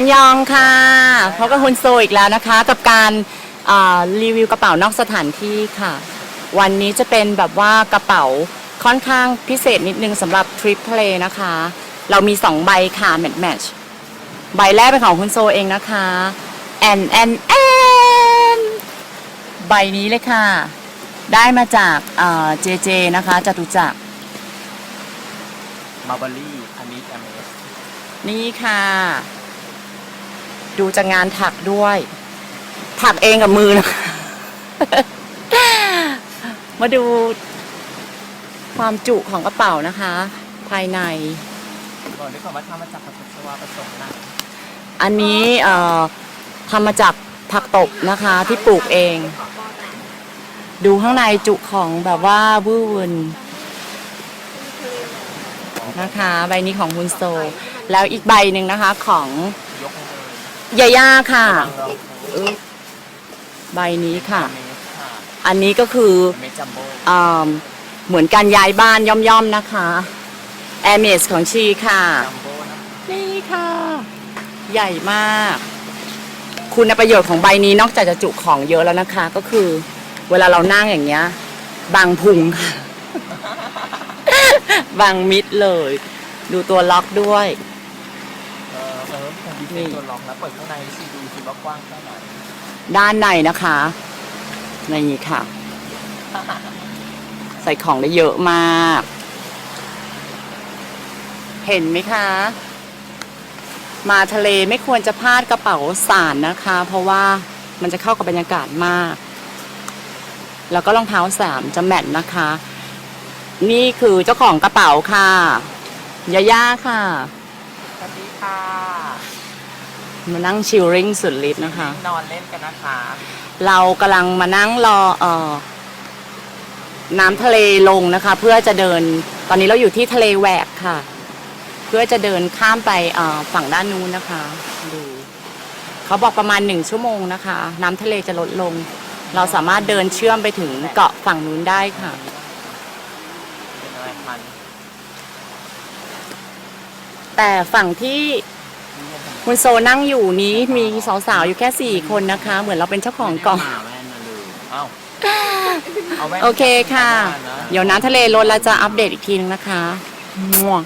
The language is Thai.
อันยองค่ะพบกับคุณโซอีกแล้วนะคะ กับการอ่ารีวิวกระเป๋านอกสถานที่ค่ะ วันนี้จะเป็นแบบว่ากระเป๋าค่อนข้างพิเศษนิดนึงสำหรับทริปทะเลนะคะ เรามี 2 ใบค่ะแมทแมทชใบแรกเป็นของคุณโซเองนะคะแอนแอนแอนใบนี้เลยค่ะ ได้มาจากเจเจนะคะจตุจักรมาร์บารี่อันนี้แอมเอสนี่ค่ะ ดูจากงานถักด้วย ถักเองกับมือนะคะมาดูความจุของกระเป๋านะคะ ภายในก่อนด้วยความว่าทำมาจากผักตบชวาผสมนะอันนี้เอ่อทำมาจากผักตบนะคะ ที่ปลูกเอง ดูข้างในจุของแบบว่าวู้วุนนะคะ ใบนี้ของคุณโซ แล้วอีกใบหนึ่งนะคะของ ยกเลยยาย่าค่ะเราอึ๊บใบนี้ค่ะเมสค่ะ อันนี้ก็คือเมสจัมโบ้อ่าเหมือนการย้ายบ้านย่อมๆนะคะแอ m เมสของชีค่ะ จัมโบ้นะนี่ค่ะ ใหญ่มาก คุณประโยชน์ของใบนี้นอกจากจะจุของเยอะแล้วนะคะ ก็คือ เวลาเรานั่งอย่างเงี้ยบังพุงค่ะบังมิดเลย ดูตัวล็อกด้วยเอ อเออเป็นดีเซลตัวล็อกแล้วเปิดข้างในสิดูสิว่ากว้างแค่ไหนด้านในนะคะนี่ค่ะ ใส่ของได้เยอะมาก เห็นไหมคะ มาทะเลไม่ควรจะพลาดกระเป๋าสารนะคะ เพราะว่ามันจะเข้ากับบรรยากาศมาก แล้วก็รองเท้าสามจะแมทนะคะ นี่คือเจ้าของกระเป๋าค่ะยาย่าค่ะ สวัสดีค่ะมานั่งชิลริ่งสุดฤทธิ์นะคะ นอนเล่นกันนะคะ เรากำลังมานั่งรอเออน้ำทะเลลงนะคะ เพื่อจะเดินตอนนี้เราอยู่ที่ทะเลแหวกค่ะ เพื่อจะเดินข้ามไปเอ่อฝั่งด้านนู้นนะคะดูเขาบอกประมาณหนึ่งชั่วโมงนะคะ น้ำทะเลจะลดลง เราสามารถเดินเชื่อมไปถึงเกาะฝั่งนู้นได้ค่ะ เป็นอะไรพัน แต่ฝั่งที่คุณโซนั่งอยู่นี้มีสาวๆอยู่แค่สี่คนนะคะ เหมือนเราเป็นเจ้าของเกาะแว่นมาเลยเอ้าเอาแว่นโอเคค่ะนเดี๋ยวน้ำทะเลลดแล้วจะอัปเดตอีกทีนึงนะคะมั่ว